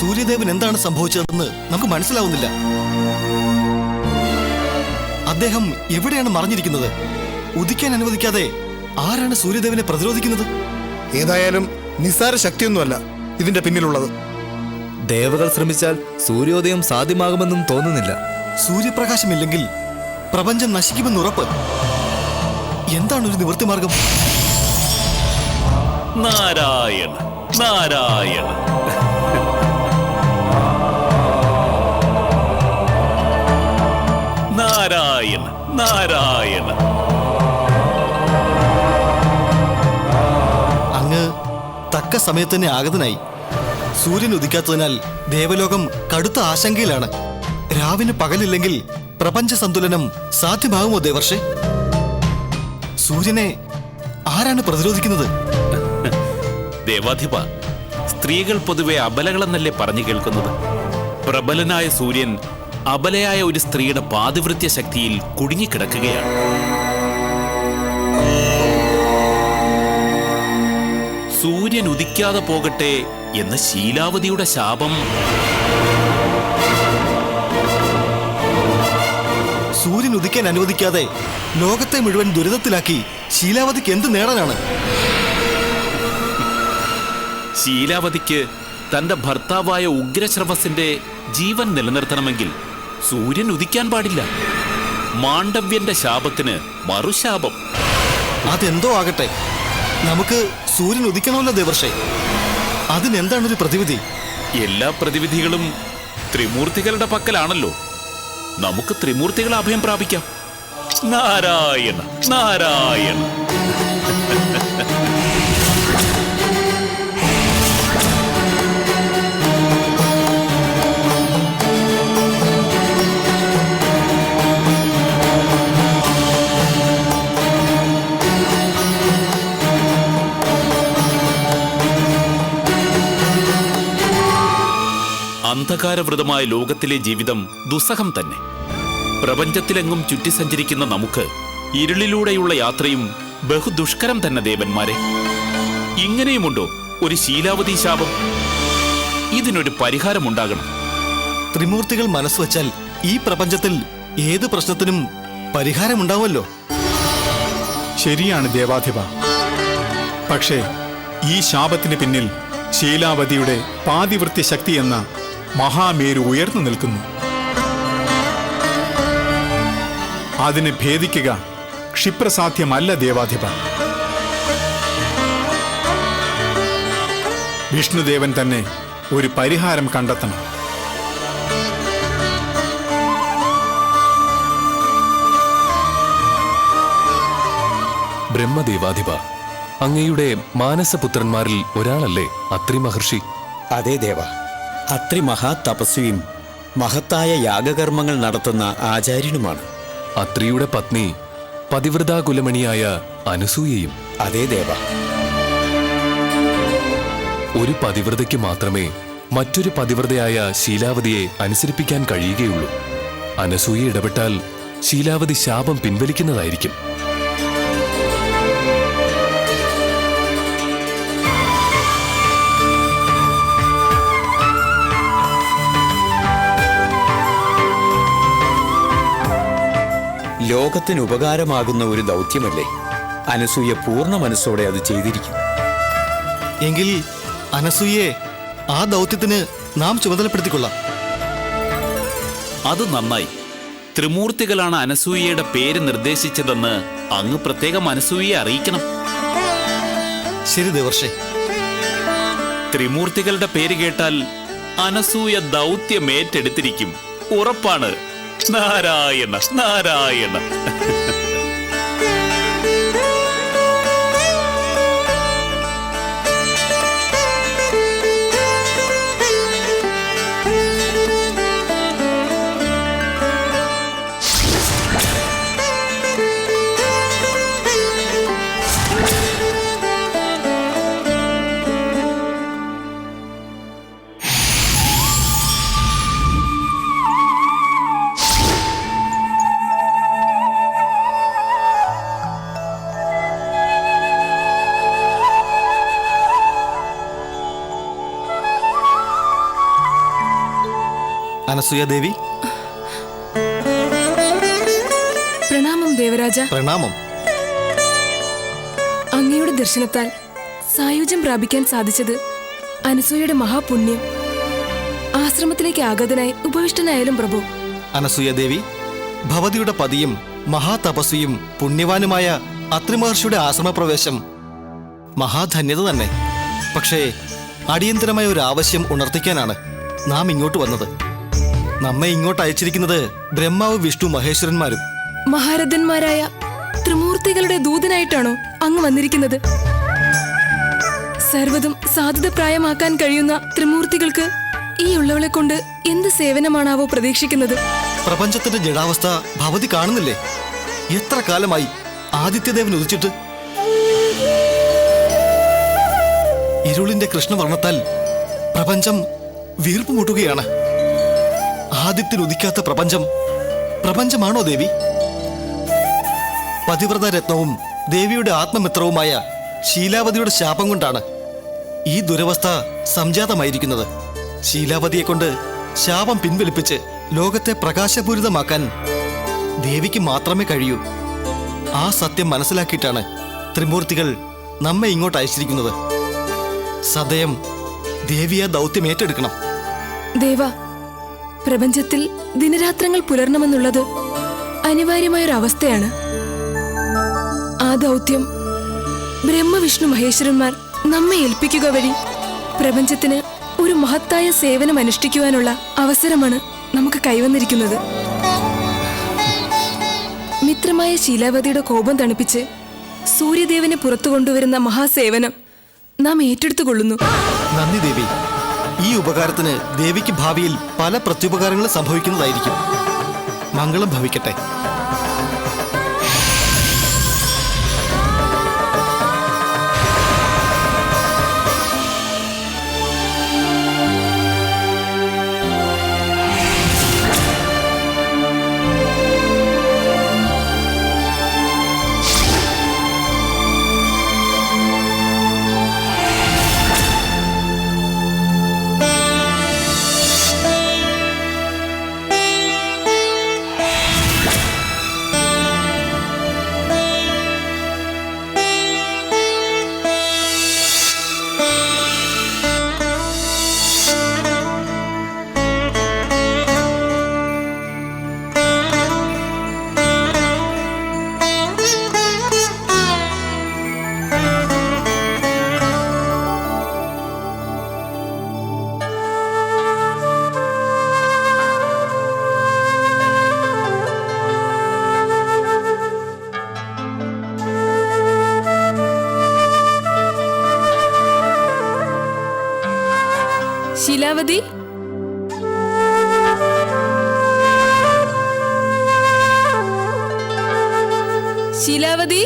സൂര്യദേവൻ എന്താണ് സംഭവിച്ചതെന്ന് നമുക്ക് മനസ്സിലാവുന്നില്ല. അദ്ദേഹം എവിടെയാണ് മറിഞ്ഞിരിക്കുന്നത്? ഉദിക്കാൻ അനുവദിക്കാതെ ആരാണ് സൂര്യദേവനെ പ്രതിരോധിക്കുന്നത്? ഏതായാലും നിസ്സാര ശക്തിയൊന്നുമല്ല ഇതിന്റെ പിന്നിലുള്ളത്. ദേവകൾ ശ്രമിച്ചാൽ സൂര്യോദയം സാധ്യമാകുമെന്നും തോന്നുന്നില്ല. സൂര്യപ്രകാശമില്ലെങ്കിൽ പ്രപഞ്ചം നശിക്കുമെന്ന് ഉറപ്പ്. എന്താണ് ഒരു നിവൃത്തിമാർഗം നാരായണ നാരായണ. നാരായണ നാരായണ അങ്ങ് തക്ക സമയത്ത് തന്നെ ആഗതനായി. സൂര്യൻ ഉദിക്കാത്തതിനാൽ ദേവലോകം കടുത്ത ആശങ്കയിലാണ്. രാവിന് പകലില്ലെങ്കിൽ പ്രപഞ്ച സന്തുലനം സാധ്യമാകുമോ ദേവർഷെ? സൂര്യനെ ആരാണ് പ്രതിരോധിക്കുന്നത്? ദേവാധിപ സ്ത്രീകൾ പൊതുവെ അബലകളെന്നല്ലേ പറഞ്ഞു കേൾക്കുന്നത്? പ്രബലനായ സൂര്യൻ അബലയായ ഒരു സ്ത്രീയുടെ പാതിവൃത്യ ശക്തിയിൽ കുടുങ്ങിക്കിടക്കുകയാണ്. സൂര്യൻ ഉദിക്കാതെ പോകട്ടെ എന്ന ശീലാവതിയുടെ ശാപം. സൂര്യൻ ഉദിക്കാൻ അനുവദിക്കാതെ ലോകത്തെ മുഴുവൻ ദുരിതത്തിലാക്കി ശീലാവതിക്ക് എന്ത് നേടാനാണ്? ശീലാവതിക്ക് തന്റെ ഭർത്താവായ ഉഗ്രശ്രവസിന്റെ ജീവൻ നിലനിർത്തണമെങ്കിൽ സൂര്യൻ ഉദിക്കാൻ പാടില്ല. മാണ്ഡവ്യന്റെ ശാപത്തിന് മറുശാപം. അതെന്തോ ആകട്ടെ. നമുക്ക് സൂര്യൻ ഉദിക്കണമല്ലോ ദേവർഷെ. അതിനെന്താണ് ഒരു പ്രതിവിധി? എല്ലാ പ്രതിവിധികളും ത്രിമൂർത്തികളുടെ പക്കലാണല്ലോ. നമുക്ക് ത്രിമൂർത്തികളെ അഭയം പ്രാപിക്കാം. നാരായണ നാരായണ. അന്ധകാരവൃതമായ ലോകത്തിലെ ജീവിതം ദുസ്സഹം തന്നെ. പ്രപഞ്ചത്തിലെങ്ങും ചുറ്റി സഞ്ചരിക്കുന്ന നമുക്ക് ഇരുളിലൂടെയുള്ള യാത്രയും ബഹുദുഷ്കരം തന്നെ ദേവന്മാരെ. ഇങ്ങനെയുമുണ്ടോ ഒരു ശീലാവതി ശാപം? ഇതിനൊരു പരിഹാരമുണ്ടാകണം. ത്രിമൂർത്തികൾ മനസ്സുവച്ചാൽ ഈ പ്രപഞ്ചത്തിൽ ഏത് പ്രശ്നത്തിനും പരിഹാരമുണ്ടാവുമല്ലോ. ശരിയാണ് ദേവാധിപ. പക്ഷേ ഈ ശാപത്തിന് പിന്നിൽ ശീലാവതിയുടെ പാതിവൃത്തി ശക്തി എന്ന മഹാമേരു ഉയർന്നു നിൽക്കുന്നു. അതിനെ ഭേദിക്കുക ക്ഷിപ്രസാധ്യമല്ല ദേവാധിപ. വിഷ്ണുദേവൻ തന്നെ ഒരു പരിഹാരം കണ്ടെത്തണം. ബ്രഹ്മദേവാധിപ അങ്ങയുടെ മാനസപുത്രന്മാരിൽ ഒരാളല്ലേ അത്രി മഹർഷി അതെ ദേവ. അത്രി മഹാതപസ്വിയും മഹത്തായ യാഗകർമ്മങ്ങൾ നടത്തുന്ന ആചാര്യനുമാണ്. അത്രിയുടെ പത്നി പതിവ്രതാകുലമണിയായ അനുസൂയയും. അതേ ദേവ. ഒരു പതിവ്രതയ്ക്ക് മാത്രമേ മറ്റൊരു പതിവ്രതയായ ശീലാവതിയെ അനുസരിപ്പിക്കാൻ കഴിയുകയുള്ളൂ. അനസൂയ ഇടപെട്ടാൽ ശീലാവതി ശാപം പിൻവലിക്കുന്നതായിരിക്കും. ലോകത്തിന് ഉപകാരമാകുന്ന ഒരു ദൗത്യമല്ലേ? അനസൂയ പൂർണ മനസ്സോടെ അത് ചെയ്തിരിക്കും. എങ്കിൽ അനസൂയെ ആ ദൗത്യത്തിന് നാം ചുമതലപ്പെടുത്തിക്കൊള്ളാം. അത് നന്നായി. ത്രിമൂർത്തികളാണ് അനസൂയയുടെ പേര് നിർദ്ദേശിച്ചതെന്ന് അങ്ങ് പ്രത്യേകം അനസൂയയെ അറിയിക്കണം. ശരി ദേവർഷെ. ത്രിമൂർത്തികളുടെ പേര് കേട്ടാൽ അനസൂയ ദൗത്യം ഏറ്റെടുത്തിരിക്കും. ഉറപ്പാണ്. നാരായണ നാരായണ അനസൂയ ദേവി പ്രണാമം ദേവരാജ. പ്രണാമം. അങ്ങയുടെ ദർശനത്താൽ സായുജ്യം പ്രാപിക്കാൻ സാധിച്ചത് അനസൂയയുടെ മഹാപുണ്യം. ആശ്രമത്തിലേക്ക് ആഗതനായി ഉപവിഷ്ടനായാലും പ്രഭു. അനസൂയദേവി ഭവതിയുടെ പതിയും മഹാതപസ്വിയും പുണ്യവാനുമായ അത്രിമഹർഷിയുടെ ആശ്രമപ്രവേശം മഹാധന്യത തന്നെ. പക്ഷേ അടിയന്തരമായ ഒരു ആവശ്യം ഉണർത്തിക്കാനാണ് നാം ഇങ്ങോട്ട് വന്നത്. നമ്മെ ഇങ്ങോട്ട് അയച്ചിരിക്കുന്നത് ബ്രഹ്മാവ് വിഷ്ണു മഹേശ്വരന്മാരും. മഹാരഥന്മാരായ ത്രിമൂർത്തികളുടെ ദൂതനായിട്ടാണോ അങ്ങ് വന്നിരിക്കുന്നത്? സർവതും സാധ്യതപ്രായമാക്കാൻ കഴിയുന്ന ത്രിമൂർത്തികൾക്ക് ഈ ഉള്ളവളെ കൊണ്ട് എന്ത് സേവനമാണാവോ പ്രതീക്ഷിക്കുന്നത്? പ്രപഞ്ചത്തിന്റെ ജടാവസ്ഥ ഭവതി കാണുന്നില്ലേ? എത്ര കാലമായി ആദിത്യദേവൻ ഉദിച്ചിട്ട്? ഇരുളിന്റെ കൃഷ്ണവർണത്താൽ പ്രപഞ്ചം വീർപ്പ് ഉദിക്കാത്ത പ്രപഞ്ചം. പ്രപഞ്ചമാണോ ദേവി? പതിവ്രത രത്നവും ദേവിയുടെ ആത്മമിത്രവുമായ ശീലാവതിയുടെ ശാപം കൊണ്ടാണ് ഈ ദുരവസ്ഥ സംജാതമായിരിക്കുന്നത്. ശീലാവതിയെ കൊണ്ട് ശാപം പിൻവലിപ്പിച്ച് ലോകത്തെ പ്രകാശപൂരിതമാക്കാൻ ദേവിക്ക് മാത്രമേ കഴിയൂ. ആ സത്യം മനസ്സിലാക്കിയിട്ടാണ് ത്രിമൂർത്തികൾ നമ്മെ ഇങ്ങോട്ട് അയച്ചിരിക്കുന്നത്. സദയം ദേവി ദൗത്യം ഏറ്റെടുക്കണം. ദേവ പ്രപഞ്ചത്തിൽ ദിനരാത്രങ്ങൾ പുലർണമെന്നുള്ളത് അനിവാര്യമായൊരവസ്ഥയാണ്. ആ ദൗത്യം ബ്രഹ്മവിഷ്ണു മഹേശ്വരന്മാർ നമ്മെ ഏൽപ്പിക്കുക വഴി പ്രപഞ്ചത്തിന് ഒരു മഹത്തായ സേവനം അനുഷ്ഠിക്കുവാനുള്ള അവസരമാണ് നമുക്ക് കൈവന്നിരിക്കുന്നത്. മിത്രമായ ശീലാവതിയുടെ കോപം തണുപ്പിച്ച് സൂര്യദേവനെ പുറത്തു കൊണ്ടുവരുന്ന മഹാസേവനം നാം ഏറ്റെടുത്തുകൊള്ളുന്നു. നന്ദി ദേവി. ഈ ഉപകാരത്തിന് ദേവിക്ക് ഭാവിയിൽ പല പ്രത്യുപകാരങ്ങളും സംഭവിക്കുന്നതായിരിക്കും. മംഗളം ഭവിക്കട്ടെ. ശീലാവതി? ശീലാവതി?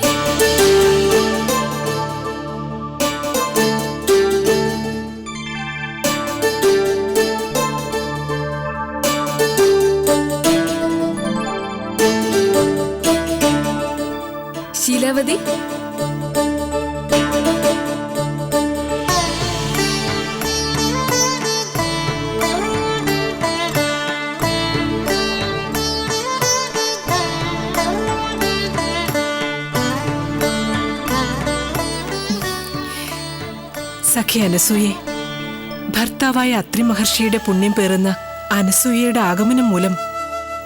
സഖി അനസൂയെ? ഭർത്താവായ അത്രി മഹർഷിയുടെ പുണ്യം പേറുന്ന അനസൂയയുടെ ആഗമനം മൂലം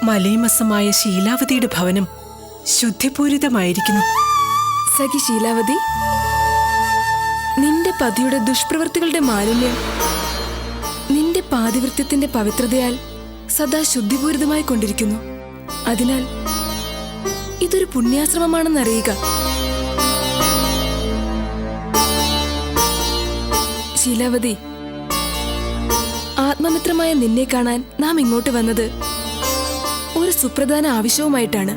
മലീമസമായ ശീലാവതിയുടെ ഭവനം ശുദ്ധിപൂരിതമായിരിക്കുന്നു. സഖി ശീലാവതി നിന്റെ പതിയുടെ ദുഷ്പ്രവൃത്തികളുടെ മാലിന്യം നിന്റെ പാതിവൃത്യത്തിന്റെ പവിത്രതയാൽ സദാ ശുദ്ധിപൂരിതമായി കൊണ്ടിരിക്കുന്നു അതിനാൽ ഇതൊരു പുണ്യാശ്രമമാണെന്നറിയുക. ശീലാവതി. ആത്മമിത്രമായ നിന്നെ കാണാൻ നാം ഇങ്ങോട്ട് വന്നത് ഒരു സുപ്രധാന ആവശ്യവുമായിട്ടാണ്.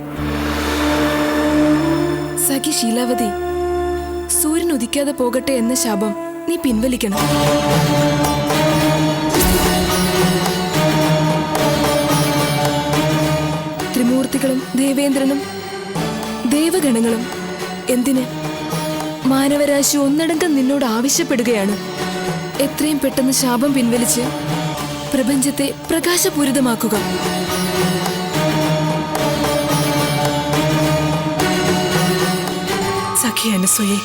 സഖി ശീലാവതി സൂര്യൻ ഉദിക്കാതെ പോകട്ടെ എന്ന ശാപം നീ പിൻവലിക്കണം. ത്രിമൂർത്തികളും ദേവേന്ദ്രനും ദേവഗണങ്ങളും എന്തിന് മാനവരാശി ഒന്നടങ്കം നിന്നോട് ആവശ്യപ്പെടുകയാണ്? എത്രയും പെട്ടെന്ന് ശാപം പിൻവലിച്ച് പ്രപഞ്ചത്തെ പ്രകാശപൂരിതമാക്കുക. സഖി അനസൂയെ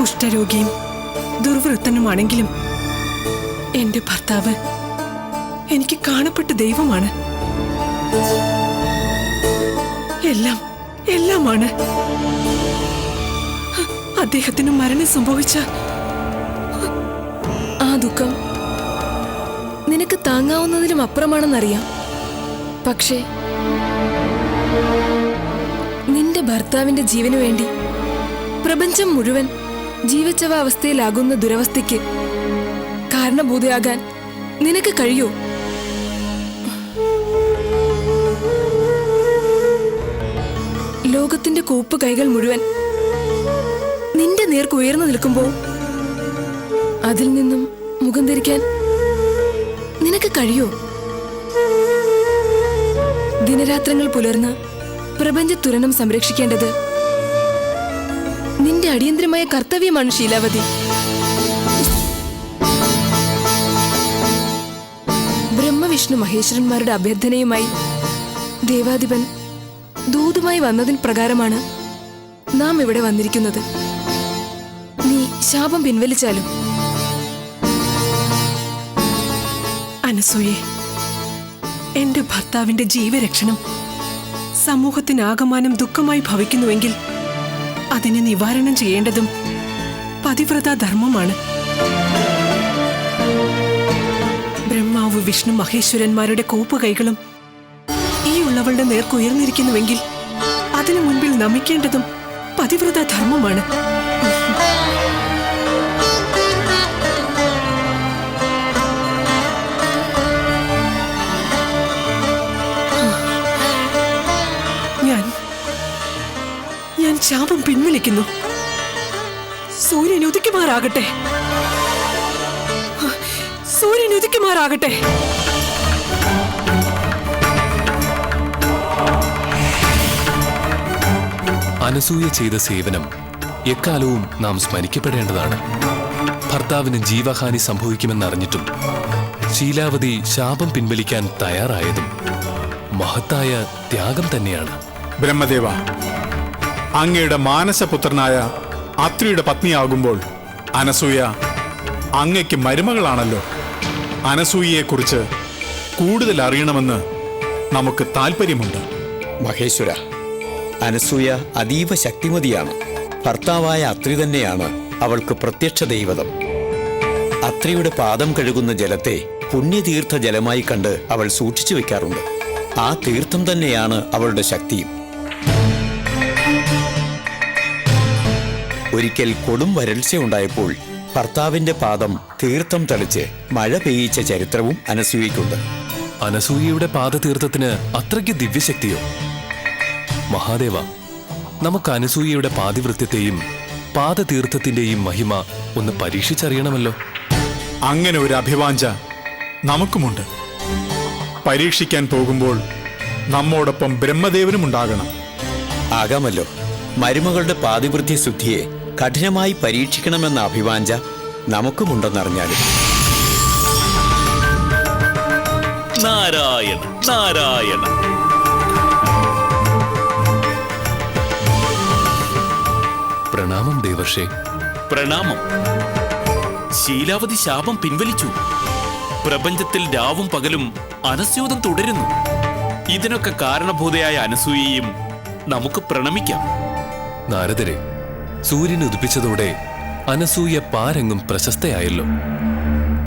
കുഷ്ഠരോഗിയും ദുർവൃത്തനുമാണെങ്കിലും എന്റെ ഭർത്താവ് എനിക്ക് കാണപ്പെട്ട ദൈവമാണ്. എല്ലാം എല്ലാമാണ്. അദ്ദേഹത്തിന് മരണം സംഭവിച്ച ആ ദുഃഖം നിനക്ക് താങ്ങാവുന്നതിലും അപ്പുറമാണെന്നറിയാം. പക്ഷേ നിന്റെ ഭർത്താവിന്റെ ജീവനു വേണ്ടി പ്രപഞ്ചം മുഴുവൻ ജീവിച്ചവ അവസ്ഥയിലാകുന്ന ദുരവസ്ഥയ്ക്ക് കാരണഭൂതയാകാൻ നിനക്ക് കഴിയോ? ലോകത്തിന്റെ കൂപ്പ് കൈകൾ മുഴുവൻ നേർക്ക് ഉയർന്നു നിൽക്കുമ്പോൾ അതിൽ നിന്നും മുഖം ധരിക്കാൻ നിനക്ക് കഴിയോ? ദിനരാത്രങ്ങൾ പുലർന്ന് പ്രപഞ്ച തുരണം സംരക്ഷിക്കേണ്ടത് നിന്റെ അടിയന്തരമായ കർത്തവ്യമാണ് ശീലാവതി. ബ്രഹ്മവിഷ്ണു മഹേശ്വരന്മാരുടെ അഭ്യർത്ഥനയുമായി ദേവാധിപൻ ദൂതുമായി വന്നതിൻ പ്രകാരമാണ് നാം ഇവിടെ വന്നിരിക്കുന്നത്. നീ ശാപം പിൻവലിച്ചാലും. അനസൂയെ എന്റെ ഭർത്താവിന്റെ ജീവരക്ഷണം സമൂഹത്തിനാകമാനം ദുഃഖമായി ഭവിക്കുന്നുവെങ്കിൽ അതിനെ നിവാരണം ചെയ്യേണ്ടതും പതിവ്രതാ ധർമ്മമാണ്. ബ്രഹ്മാവ് വിഷ്ണു മഹേശ്വരന്മാരുടെ കോപ്പുകൈകളും ഈ ഉള്ളവളുടെ നേർക്കുയർന്നിരിക്കുന്നുവെങ്കിൽ അതിനു മുൻപിൽ നമിക്കേണ്ടതും പതിവ്രതാ ധർമ്മമാണ്. ഞാൻ ഞാൻ ശാപം പിൻവലിക്കുന്നു. സൂര്യൻ ഉദിക്കുമാറാകട്ടെ. സൂര്യൻ ഉദിക്കുമാറാകട്ടെ. അനസൂയ ചെയ്ത സേവനം എക്കാലവും നാം സ്മരിക്കപ്പെടേണ്ടതാണ്. ഭർത്താവിന് ജീവഹാനി സംഭവിക്കുമെന്നറിഞ്ഞിട്ടും ശീലാവതി ശാപം പിൻവലിക്കാൻ തയ്യാറായതും മഹത്തായ ത്യാഗം തന്നെയാണ്. ബ്രഹ്മദേവ അങ്ങയുടെ മാനസപുത്രനായ അത്രിയുടെ പത്നിയാകുമ്പോൾ അനസൂയ അങ്ങയ്ക്ക് മരുമകളാണല്ലോ. അനസൂയയെക്കുറിച്ച് കൂടുതൽ അറിയണമെന്ന് നമുക്ക് താല്പര്യമുണ്ട് മഹേശ്വര അനസൂയ അതീവ ശക്തിമതിയാണ്. ഭർത്താവായ അത്രി തന്നെയാണ് അവൾക്ക് പ്രത്യക്ഷ ദൈവതം. അത്രിയുടെ പാദം കഴുകുന്ന ജലത്തെ പുണ്യതീർത്ഥ ജലമായി കണ്ട് അവൾ സൂക്ഷിച്ചു വെക്കാറുണ്ട്. ആ തീർത്ഥം തന്നെയാണ് അവളുടെ ശക്തിയും. ഒരിക്കൽ കൊടും വരൾച്ചയുണ്ടായപ്പോൾ ഭർത്താവിന്റെ പാദം തീർത്ഥം തളിച്ച് മഴ പെയ്യിച്ച ചരിത്രവും അനസൂയയ്ക്കുണ്ട്. അനസൂയയുടെ പാദതീർത്ഥത്തിന് അത്രയ്ക്ക് ദിവ്യശക്തിയോ? മഹാദേവ നമുക്ക് അനസൂയയുടെ പാതിവൃത്യത്തെയും പാദതീർത്ഥത്തിന്റെയും മഹിമ ഒന്ന് പരീക്ഷിച്ചറിയണമല്ലോ. അങ്ങനെ ഒരു അഭിവാഞ്ച നമുക്കുമുണ്ട്. പരീക്ഷിക്കാൻ പോകുമ്പോൾ നമ്മോടൊപ്പം ബ്രഹ്മദേവനും ഉണ്ടാകണം. ആകാമല്ലോ. മരുമകളുടെ പാതിവൃത്യ ശുദ്ധിയെ കഠിനമായി പരീക്ഷിക്കണമെന്ന അഭിവാഞ്ച നമുക്കുമുണ്ടെന്നറിഞ്ഞാലും. നാരായണ നാരായണ. ദേവർഷേ പ്രണാമം. ശീലാവതി ശാപം പിൻവലിച്ചു. പ്രപഞ്ചത്തിൽ രാവും പകലും അനസ്യൂതം തുടരുന്നു. ഇതിനൊക്കെ കാരണഭൂതയായ അനസൂയയും നമുക്ക് പ്രണമിക്കാം. നാരദരെ സൂര്യൻ ഉദിപ്പിച്ചതോടെ അനസൂയ പാരെങ്ങും പ്രശസ്തയായല്ലോ.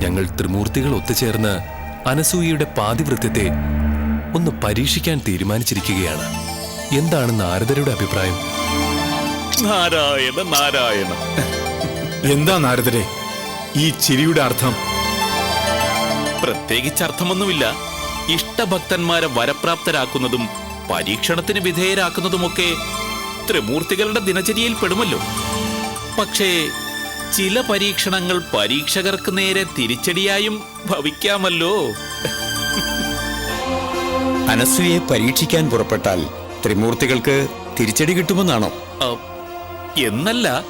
ഞങ്ങൾ ത്രിമൂർത്തികൾ ഒത്തുചേർന്ന് അനസൂയയുടെ പാതിവൃത്യത്തെ ഒന്ന് പരീക്ഷിക്കാൻ തീരുമാനിച്ചിരിക്കുകയാണ്. എന്താണ് നാരദരുടെ അഭിപ്രായം? നാരായണ നാരായണ. എന്താ നാരദരെ? ഈ ചിരിയുടെ അർത്ഥം? പ്രത്യേകിച്ച് അർത്ഥമൊന്നുമില്ല. ഇഷ്ടഭക്തന്മാരെ വരപ്രാപ്തരാക്കുന്നതും പരീക്ഷണത്തിന് വിധേയരാക്കുന്നതുമൊക്കെ ത്രിമൂർത്തികളുടെ ദിനചര്യയിൽ പെടുമല്ലോ. പക്ഷേ ചില പരീക്ഷണങ്ങൾ പരീക്ഷകർക്ക് നേരെ തിരിച്ചടിയായും ഭവിക്കാമല്ലോ. അനസൂയെ പരീക്ഷിക്കാൻ പുറപ്പെട്ടാൽ ത്രിമൂർത്തികൾക്ക് തിരിച്ചടി കിട്ടുമെന്നാണോ? എന്നല്ല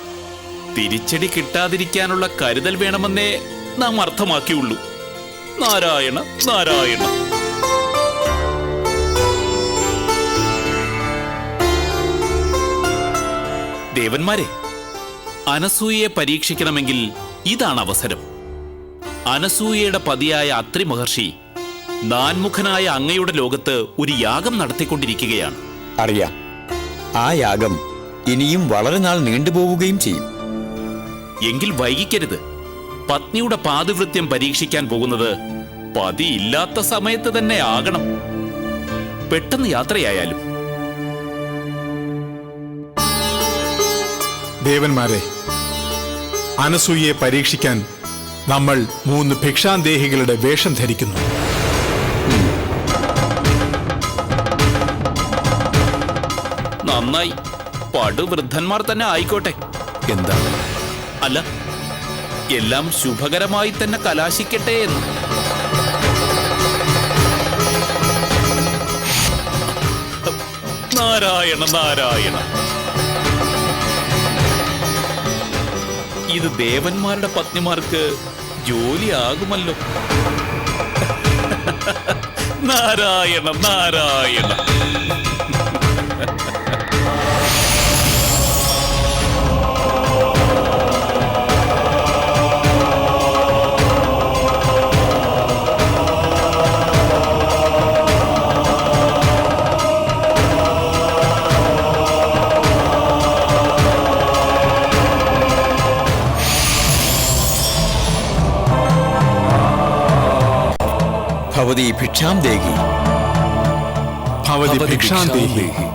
തിരിച്ചടി കിട്ടാതിരിക്കാനുള്ള കരുതൽ വേണമെന്നേ നാം അർത്ഥമാക്കിയുള്ളൂ. നാരായണ നാരായണ. ദേവന്മാരെ അനസൂയയെ പരീക്ഷിക്കണമെങ്കിൽ ഇതാണ് അവസരം. അനസൂയയുടെ പതിയായ അത്രി മഹർഷി നാൻമുഖനായ അങ്ങയുടെ ലോകത്ത് ഒരു യാഗം നടത്തിക്കൊണ്ടിരിക്കുകയാണ്. അറിയാം. ആ യാഗം ഇനിയും വളരെ നാൾ നീണ്ടുപോവുകയും ചെയ്യും. എങ്കിൽ വൈകിക്കരുത്. പത്നിയുടെ പാതിവൃത്യം പരീക്ഷിക്കാൻ പോകുന്നത് പതിയില്ലാത്ത സമയത്ത് തന്നെ ആകണം. പെട്ടെന്ന് യാത്രയായാലും. ദേവന്മാരെ അനസൂയെ പരീക്ഷിക്കാൻ നമ്മൾ മൂന്ന് ഭിക്ഷാന്തേഹികളുടെ വേഷം ധരിക്കുന്നു. നന്നായി. പടുവൃദ്ധന്മാർ തന്നെ ആയിക്കോട്ടെ. എന്താണ് അല്ല എല്ലാം ശുഭകരമായി തന്നെ കലാശിക്കട്ടെ എന്ന്. നാരായണ നാരായണ. ഇത് ദേവന്മാരുടെ പത്നിമാർക്ക് ജോലിയാകുമല്ലോ. നാരായണ നാരായണ. ഭവതി ഭിക്ഷാം ദേഹി. ഭവതി ഭവതി ഭിക്ഷാന്തേഹി ഭിക്ഷാന്തേഹി.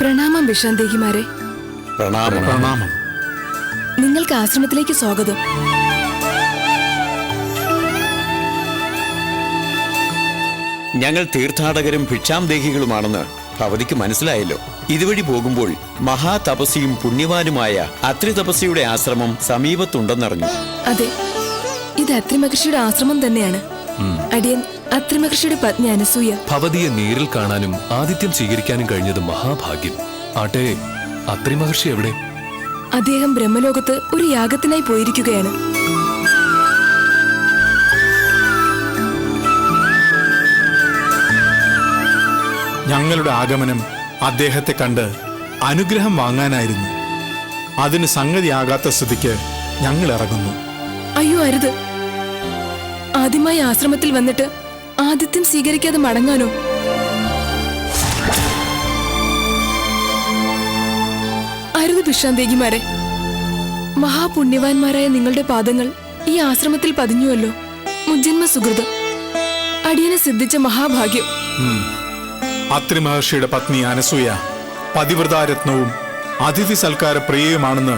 പ്രണാമം വിഷാന്തേഹിമാരെ പ്രണാമം. പ്രണാമം. നിങ്ങൾക്ക് ആശ്രമത്തിലേക്ക് സ്വാഗതം. ഞങ്ങൾ തീർത്ഥാടകരും ഭിക്ഷാം ദേഹികളുമാണെന്ന് ഭവതിക്ക് മനസ്സിലായല്ലോ. ഇതുവഴി പോകുമ്പോൾ മഹാതപസിയും പുണ്യവാനുമായ അത്രി തപസിയുടെ ആശ്രമം സമീപത്തുണ്ടെന്നറിഞ്ഞു. അതെ. ഇത് അത്രിമഹർഷിയുടെ ആശ്രമം തന്നെയാണ്. അടിയൻ അത്രിമഹർഷിയുടെ പത്നി അനസൂയ ഭവതിയെ നേരിൽ കാണാനും ആദിത്യം സ്വീകരിക്കാനും കഴിഞ്ഞത് മഹാഭാഗ്യം. ആട്ടെ അത്രിമഹർഷി എവിടെ? അദ്ദേഹം ബ്രഹ്മലോകത്ത് ഒരു യാഗത്തിനായി പോയിരിക്കുകയാണ്. ഞങ്ങളുടെ ആഗമനം അദ്ദേഹത്തെ കണ്ട് അനുഗ്രഹം വാങ്ങാനായിരുന്നു. അതിന് സംഗതിയാകാത്ത സ്ഥിതിക്ക് ഞങ്ങൾ ഇറങ്ങുന്നു. അയ്യോ അരുത്. ആദ്യമായി ആശ്രമത്തിൽ വന്നിട്ട് ആദിത്യം സ്വീകരിക്കാതെ മടങ്ങാനോ? അരുത് ഭിഷാന്തേകിമാരെ മഹാപുണ്യവാന്മാരായ നിങ്ങളുടെ പാദങ്ങൾ ഈ ആശ്രമത്തിൽ പതിഞ്ഞുവല്ലോ. മുജ്ജന്മ സുഹൃതം അടിയനെ സിദ്ധിച്ച മഹാഭാഗ്യം. അത്രി മഹർഷിയുടെ പത്നി അനസൂയ പതിവ്രതാരത്നവും അതിഥി സൽക്കാര പ്രിയയുമാണെന്ന്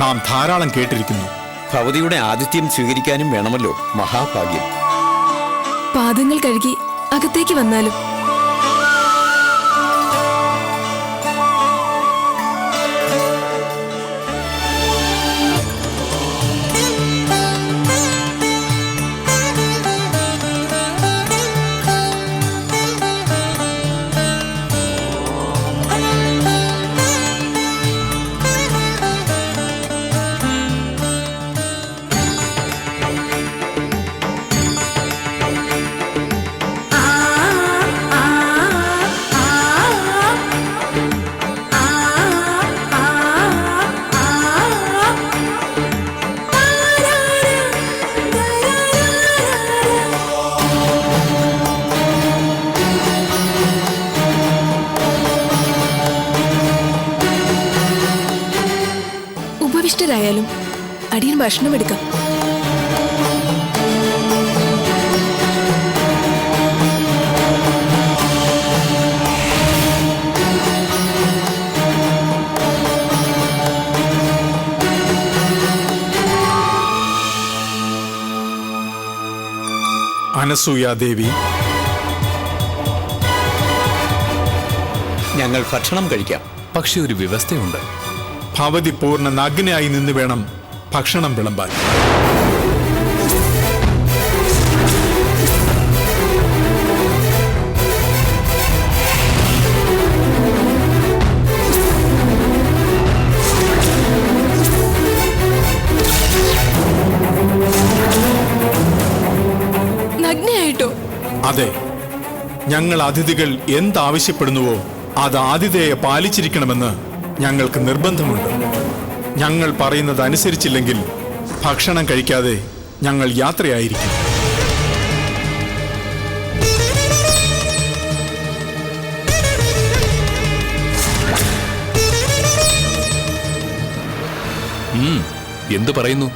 നാം ധാരാളം കേട്ടിരിക്കുന്നു. ഭവതിയുടെ ആതിഥ്യം സ്വീകരിക്കാനും വേണമല്ലോ മഹാഭാഗ്യം. പാദങ്ങൾ കഴുകി അകത്തേക്ക് വന്നാലും ഭക്ഷണം എടുക്കാം അനസൂയാദേവി ഞങ്ങൾ ഭക്ഷണം കഴിക്കാം. പക്ഷെ ഒരു വ്യവസ്ഥയുണ്ട്. ഭവതി പൂർണ നഗ്നയായി നിന്ന് വേണം ഭക്ഷണം വിളമ്പാൻ. അതെ. ഞങ്ങൾ അതിഥികൾ എന്താവശ്യപ്പെടുന്നുവോ അത് ആതിഥേയെ പാലിച്ചിരിക്കണമെന്ന് ഞങ്ങൾക്ക് നിർബന്ധമുണ്ട്. ഞങ്ങൾ പറയുന്നത് അനുസരിച്ചില്ലെങ്കിൽ ഭക്ഷണം കഴിക്കാതെ ഞങ്ങൾ യാത്രയായിരിക്കും. എന്തു പറയുന്നു?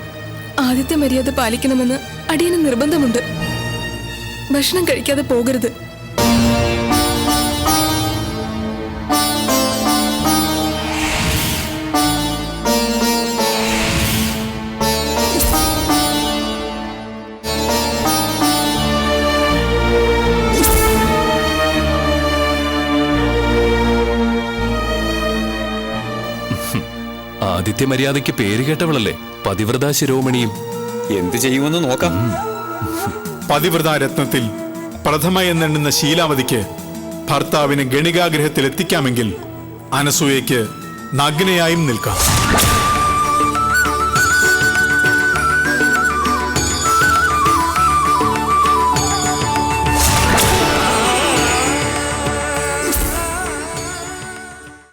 ആദ്യത്തെ മര്യാദ പാലിക്കണമെന്ന് അടിയന് നിർബന്ധമുണ്ട്. ഭക്ഷണം കഴിക്കാതെ പോകരുത്. ആദിത്യ മര്യാദയ്ക്ക് പേര് കേട്ടവളല്ലേ? പതിവ്രത ശിരോമണിയും. എന്ത് ചെയ്യുമെന്ന് നോക്കാം. പതിവ്രത രത്നത്തിൽ പ്രഥമ എന്നെണ്ണുന്ന ശീലാവതിക്ക് ഭർത്താവിനെ ഗണികാഗ്രഹത്തിൽ എത്തിക്കാമെങ്കിൽ അനസൂയയ്ക്ക് നഗ്നയായും നിൽക്കാം.